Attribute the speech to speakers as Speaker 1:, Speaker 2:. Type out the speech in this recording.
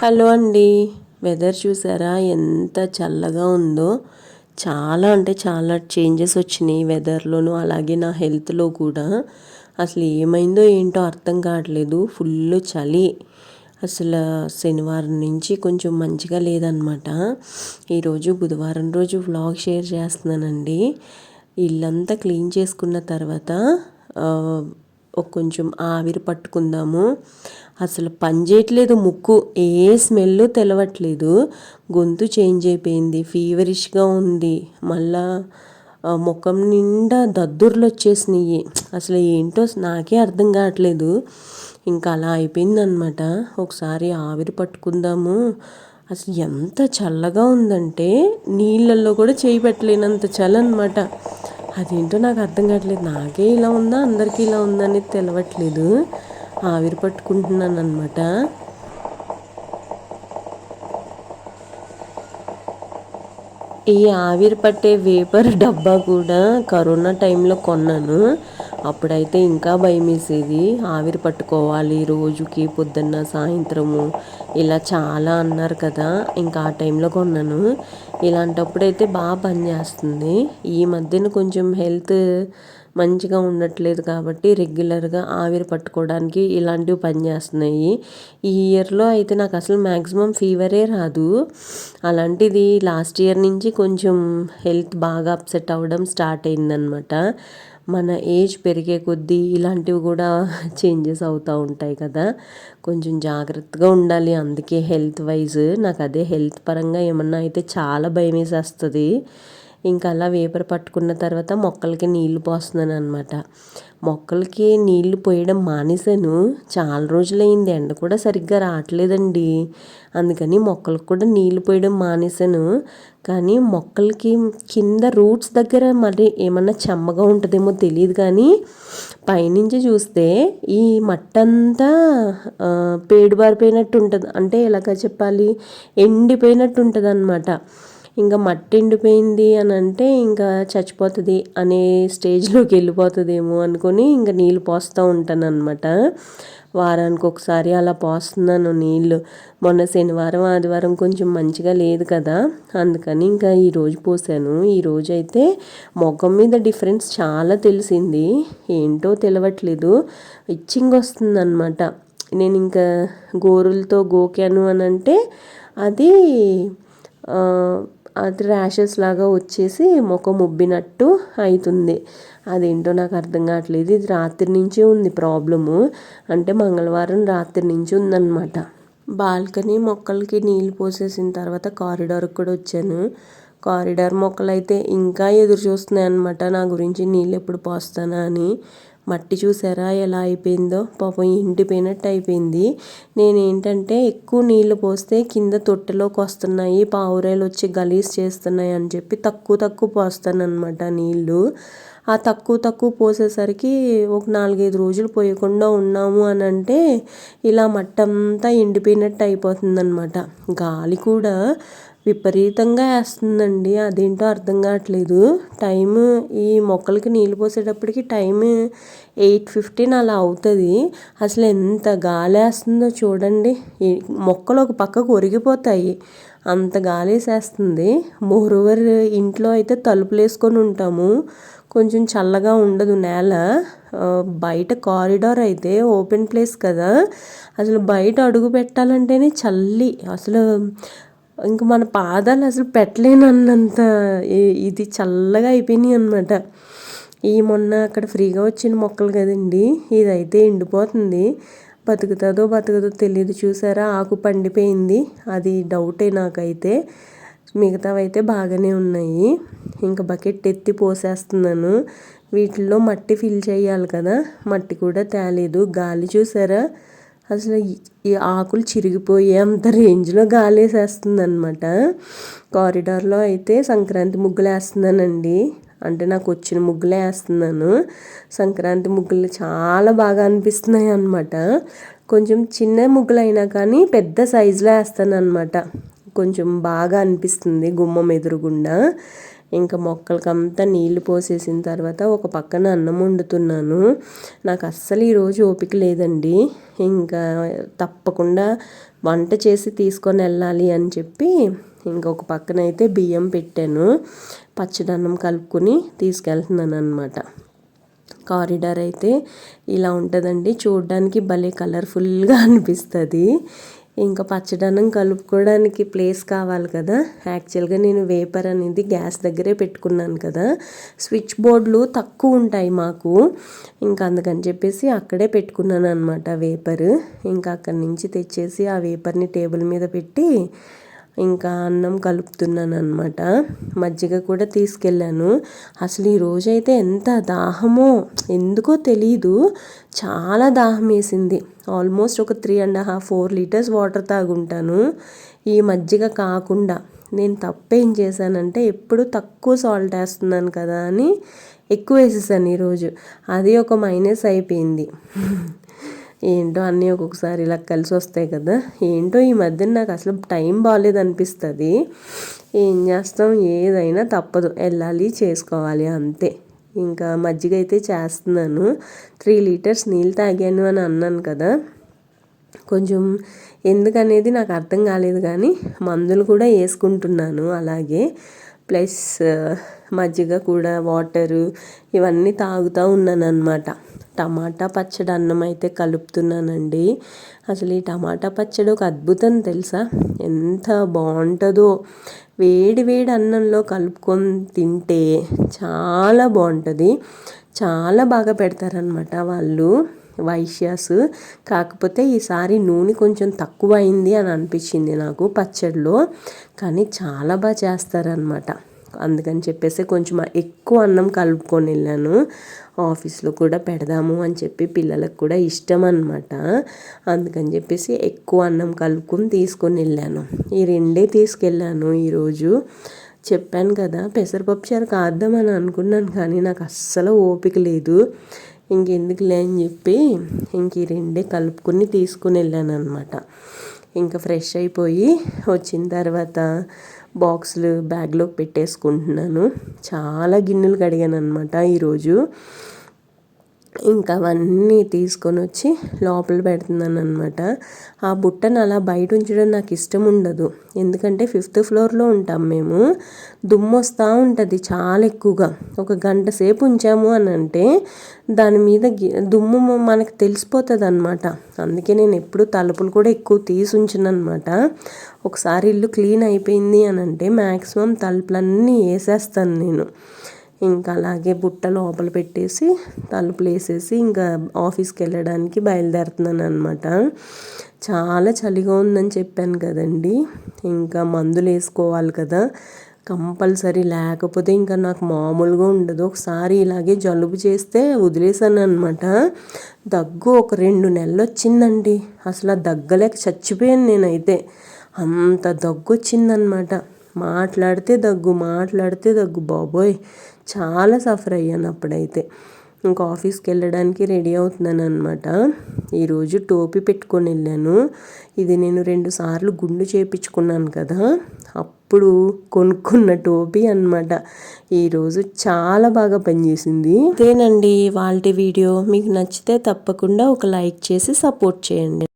Speaker 1: Hello అండి. Weather చూసారా? ఎంత చల్లగా ఉందో. చాలా అంటే చాలా చేంజెస్ వచ్చినాయి వెదర్లోనూ అలాగే నా హెల్త్లో కూడా. అసలు ఏమైందో ఏంటో అర్థం కావట్లేదు. ఫుల్ చలి. అసలు శనివారం నుంచి కొంచెం మంచిగా లేదనమాట ఈరోజు బుధవారం రోజు వ్లాగ్ షేర్ చేస్తున్నానండి. ఇల్లంతా క్లీన్ చేసుకున్న తర్వాత ఒక కొంచెం ఆవిరి పట్టుకుందాము. అసలు పని చేయట్లేదు ముక్కు ఏ స్మెల్ తెలవట్లేదు. గొంతు చేంజ్ అయిపోయింది ఫీవరిష్గా ఉంది. మళ్ళా ముఖం నిండా దద్దుర్లు వచ్చేసినాయి. అసలు ఏంటో నాకే అర్థం కావట్లేదు. ఇంకా అలా అయిపోయిందనమాట ఒకసారి ఆవిరి పట్టుకుందాము. అసలు ఎంత చల్లగా ఉందంటే నీళ్ళల్లో కూడా చేయి పెట్టలేనంత చల్ల అనమాట అదేంటో నాకు అర్థం కావట్లేదు. నాకే ఇలా ఉందా? అందరికీ ఇలా ఉందా అనేది తెలవట్లేదు. ఆవిరి పట్టుకుంటున్నాను అనమాట ఈ ఆవిరి పట్టే వేపర్ డబ్బా కూడా కరోనా టైంలో కొన్నాను. అప్పుడైతే ఇంకా భయం వేసేది ఆవిరి పట్టుకోవాలి రోజుకి పొద్దున్న సాయంత్రము. ఇలా చాలా అన్నారు కదా ఇంకా ఆ టైంలో కొన్నాను. ఇలాంటప్పుడైతే బాగా పనిచేస్తుంది ఈ మధ్యన కొంచెం హెల్త్ మంచిగా ఉండట్లేదు కాబట్టి రెగ్యులర్గా ఆవిరి పట్టుకోవడానికి ఇలాంటివి పనిచేస్తున్నాయి ఈ ఇయర్లో అయితే నాకు అసలు మ్యాక్సిమం ఫీవరే రాదు. అలాంటిది లాస్ట్ ఇయర్ నుంచి కొంచెం హెల్త్ బాగా అప్సెట్ అవ్వడం స్టార్ట్ అయిందనమాట మన ఏజ్ పెరిగే కొద్దీ ఇలాంటివి కూడా చేంజెస్ అవుతూ ఉంటాయి కదా. కొంచెం జాగ్రత్తగా ఉండాలి. అందుకే హెల్త్ వైజ్ నాకు అదే హెల్త్ పరంగా ఏమన్నా అయితే చాలా భయం వేసేస్తుంది ఇంకా అలా వేపర్ పట్టుకున్న తర్వాత మొక్కలకి నీళ్ళు పోస్తున్నాను అనమాట మొక్కలకి నీళ్ళు పోయడం మానేశాను. చాలా రోజులైంది. ఎండ కూడా సరిగ్గా రావట్లేదండి. అందుకని మొక్కలకు కూడా నీళ్ళు పోయడం మానేశాను. కానీ మొక్కలకి కింద రూట్స్ దగ్గర మరి ఏమన్నా చెమ్మగా ఉంటుందేమో తెలియదు కానీ పైనుంచి చూస్తే ఈ మట్టంతా పేడుబారిపోయినట్టు ఉంటుంది. అంటే ఎలాగ చెప్పాలి? ఎండిపోయినట్టు ఉంటుంది అనమాట ఇంకా మట్టి ఎండిపోయింది అని అంటే ఇంకా చచ్చిపోతుంది అనే స్టేజ్లోకి వెళ్ళిపోతుందేమో అనుకొని ఇంకా నీళ్ళు పోస్తూ ఉంటాను అనమాట వారానికి ఒకసారి అలా పోస్తున్నాను నీళ్ళు. మొన్న శనివారం ఆదివారం కొంచెం మంచిగా లేదు కదా. అందుకని ఇంకా ఈరోజు పోసాను. ఈరోజు అయితే మొఖం మీద డిఫరెన్స్ చాలా తెలిసింది. ఏంటో తెలియట్లేదు ఇచ్చింగ్ వస్తుందన్నమాట. నేను ఇంకా గోరులతో గోకాను అని అంటే అది అది ర్యాషెస్ లాగా వచ్చేసి ముఖం ఉబ్బినట్టు అవుతుంది అదేంటో నాకు అర్థం కావట్లేదు. ఇది రాత్రి నుంచే ఉంది ప్రాబ్లము. అంటే మంగళవారం రాత్రి నుంచి ఉందన్నమాట. బాల్కనీ మొక్కలకి నీళ్ళు పోసేసిన తర్వాత కారిడార్కి కూడా వచ్చాను. కారిడార్ మొక్కలు అయితే ఇంకా ఎదురు చూస్తున్నాయి అనమాట నా గురించి నీళ్ళు ఎప్పుడు పోస్తానా అని. మట్టి చూసారా ఎలా అయిపోయిందో? పాపం ఎండిపోయినట్టు అయిపోయింది. నేను ఏంటంటే ఎక్కువ నీళ్ళు పోస్తే కింద తొట్టెలోకి వస్తున్నాయి పావురాయలు వచ్చి గలీజ్ చేస్తున్నాయి అని చెప్పి తక్కువ తక్కువ పోస్తాను అనమాట నీళ్ళు. ఆ తక్కువ తక్కువ పోసేసరికి ఒక నాలుగైదు రోజులు పోయకుండా ఉన్నాము అని అంటే ఇలా మట్టంతా ఎండిపోయినట్టు అయిపోతుందన్నమాట. గాలి కూడా విపరీతంగా వేస్తుందండి. అదేంటో అర్థం కావట్లేదు. టైం ఈ మొక్కలకి నీళ్ళు పోసేటప్పటికి టైం ఎయిట్ ఫిఫ్టీన్ అలా అవుతుంది. అసలు ఎంత గాలి వేస్తుందో చూడండి. మొక్కలు ఒక పక్కకు ఒరిగిపోతాయి. అంత గాలి వేసేస్తుంది. మోరోవర్ ఇంట్లో అయితే తలుపులు వేసుకొని ఉంటాము. కొంచెం చల్లగా ఉండదు నేల. బయట కారిడార్ అయితే ఓపెన్ ప్లేస్ కదా. అసలు బయట అడుగు పెట్టాలంటేనే చల్లి. అసలు ఇంక మన పాదాలు అసలు పెట్టలేనన్నంత ఇది చల్లగా అయిపోయినాయి అనమాట ఈ మొన్న అక్కడ ఫ్రీగా వచ్చిన మొక్కలు కదండి ఇదైతే ఎండిపోతుంది. బతుకుతుందో బతుకుతో తెలియదు చూసారా? ఆకు పండిపోయింది. అది డౌటే నాకైతే. మిగతావైతే బాగానే ఉన్నాయి. ఇంకా బకెట్ ఎత్తి పోసేస్తున్నాను. వీటిల్లో మట్టి ఫిల్ చేయాలి కదా. మట్టి కూడా తేలేదు. గాలి చూసారా? అసలు ఈ ఆకులు చిరిగిపోయే అంత రేంజ్లో గాలి వేసేస్తుంది అనమాట కారిడార్లో అయితే సంక్రాంతి ముగ్గులు వేస్తున్నానండి అంటే నాకు వచ్చిన ముగ్గులే వేస్తున్నాను సంక్రాంతి ముగ్గులు చాలా బాగా అనిపిస్తున్నాయి అనమాట కొంచెం చిన్న ముగ్గులు అయినా కానీ పెద్ద సైజులో వేస్తాను అనమాట కొంచెం బాగా అనిపిస్తుంది గుమ్మం ఎదురుగుండా. ఇంకా మొక్కలకంతా నీళ్ళు పోసేసిన తర్వాత ఒక పక్కన అన్నం వండుతున్నాను. నాకు అస్సలు ఈరోజు ఓపిక లేదండి. ఇంకా తప్పకుండా వంట చేసి తీసుకొని వెళ్ళాలి అని చెప్పి ఇంకొక పక్కన అయితే బియ్యం పెట్టాను. పచ్చడన్నం కలుపుకొని తీసుకెళ్తున్నాను అనమాట కారిడార్ అయితే ఇలా ఉంటుందండి. చూడడానికి భలే కలర్ఫుల్గా అనిపిస్తుంది. ఇంకా పచ్చదనం కలుపుకోవడానికి ప్లేస్ కావాలి కదా. యాక్చువల్గా నేను వేపర్ అనేది గ్యాస్ దగ్గరే పెట్టుకున్నాను కదా. స్విచ్ బోర్డులు తక్కువ ఉంటాయి మాకు. ఇంకా అందుకని చెప్పేసి అక్కడే పెట్టుకున్నాను అనమాట వేపర్ ఇంకా అక్కడి నుంచి తెచ్చేసి ఆ వేపర్ని టేబుల్ మీద పెట్టి ఇంకా అన్నం కలుపుతున్నాను అనమాట మజ్జిగ కూడా తీసుకెళ్ళాను. అసలు ఈ రోజైతే ఎంత దాహమో ఎందుకో తెలీదు. చాలా దాహం వేసింది ఆల్మోస్ట్ ఒక three and half four litres water తాగుంటాను. ఈ మజ్జిగ కాకుండా నేను తప్పేం చేశానంటే ఎప్పుడు తక్కువ సాల్ట్ వేస్తున్నాను కదా అని ఎక్కువ వేసేసాను ఈరోజు. అది ఒక మైనస్ అయిపోయింది. ఏంటో అన్నీ ఒక్కొక్కసారి ఇలా కలిసి వస్తాయి కదా. ఏంటో ఈ మధ్యన నాకు అసలు టైం బాగాలేదు అనిపిస్తుంది. ఏం చేస్తాం? ఏదైనా తప్పదు. వెళ్ళాలి చేసుకోవాలి అంతే. ఇంకా మజ్జిగ అయితే చేస్తున్నాను. త్రీ లీటర్స్ నీళ్ళు తాగాను అని అన్నాను కదా. కొంచెం ఎందుకనేది నాకు అర్థం కాలేదు కానీ మందులు కూడా వేసుకుంటున్నాను అలాగే. ప్లస్ మజ్జిగ కూడా వాటరు ఇవన్నీ తాగుతూ ఉన్నాను టమాటా పచ్చడి అన్నం అయితే కలుపుతున్నానండి. అసలు ఈ టమాటా పచ్చడి ఒక అద్భుతం తెలుసా? ఎంత బాగుంటుందో. వేడి వేడి అన్నంలో కలుపుకొని తింటే చాలా బాగుంటుంది. చాలా బాగా పెడతారనమాట వాళ్ళు. వైశ్యాస్. కాకపోతే ఈసారి నూనె కొంచెం తక్కువ అయింది అని అనిపించింది నాకు పచ్చడిలో. కానీ చాలా బాగా చేస్తారనమాట అందుకని చెప్పేసి కొంచెం ఎక్కువ అన్నం కలుపుకొని వెళ్ళాను. ఆఫీస్లో కూడా పెడదాము అని చెప్పి పిల్లలకు కూడా ఇష్టం అనమాట అందుకని చెప్పేసి ఎక్కువ అన్నం కలుపుకొని తీసుకొని వెళ్ళాను. ఈ రెండే తీసుకెళ్ళాను ఈరోజు. చెప్పాను కదా పెసరపప్పు చారు కాద్దామని అనుకున్నాను కానీ నాకు అస్సలు ఓపిక లేదు. ఇంకెందుకులే అని చెప్పి ఇంక ఈ రెండే కలుపుకొని తీసుకుని వెళ్ళాను అనమాట ఇంకా ఫ్రెష్ అయిపోయి వచ్చిన తర్వాత బాక్సులు బ్యాగ్లోకి పెట్టేసుకుంటున్నాను. చాలా గిన్నెలు కడిగాను అనమాట ఈరోజు. ఇంకా అవన్నీ తీసుకొని వచ్చి లోపల పెడుతున్నాను అనమాట ఆ బుట్టను అలా బయట ఉంచడం నాకు ఇష్టం ఉండదు. ఎందుకంటే ఫిఫ్త్ ఫ్లోర్లో ఉంటాం మేము. దుమ్ము వస్తూ ఉంటుంది చాలా ఎక్కువగా. ఒక గంట సేపు ఉంచాము అని అంటే దాని మీద దుమ్ము మనకు తెలిసిపోతుంది అనమాట అందుకే నేను ఎప్పుడు తలుపులు కూడా ఎక్కువ తీసి ఉంచనమాట ఒకసారి ఇల్లు క్లీన్ అయిపోయింది అని అంటే మ్యాక్సిమం తలుపులన్నీ వేసేస్తాను నేను. ఇంకా అలాగే బుట్ట లోపల పెట్టేసి తలుపులు వేసేసి ఇంకా ఆఫీస్కి వెళ్ళడానికి బయలుదేరుతున్నాను అనమాట చాలా చలిగా ఉందని చెప్పాను కదండి. ఇంకా మందులు వేసుకోవాలి కదా. కంపల్సరీ లేకపోతే ఇంకా నాకు మామూలుగా ఉండదు. ఒకసారి ఇలాగే జలుబు చేస్తే వదిలేసాను అనమాట దగ్గు ఒక రెండు నెలలు వచ్చిందండి. అసలు ఆ దగ్గలేక చచ్చిపోయాను నేనైతే. అంత దగ్గు వచ్చిందనమాట మాట్లాడితే దగ్గు మాట్లాడితే దగ్గు. బాబోయ్! చాలా సఫర్ అయ్యాను అప్పుడైతే. ఇంకా ఆఫీస్కి వెళ్ళడానికి రెడీ అవుతున్నాను అనమాట ఈరోజు టోపీ పెట్టుకొని వెళ్ళాను ఇది నేను రెండు సార్లు గుండు చేపించుకున్నాను కదా అప్పుడు కొనుక్కున్న టోపీ అనమాట ఈరోజు చాలా బాగా పనిచేసింది. అదేనండి వాళ్ళ వీడియో. మీకు నచ్చితే తప్పకుండా ఒక లైక్ చేసి సపోర్ట్ చేయండి.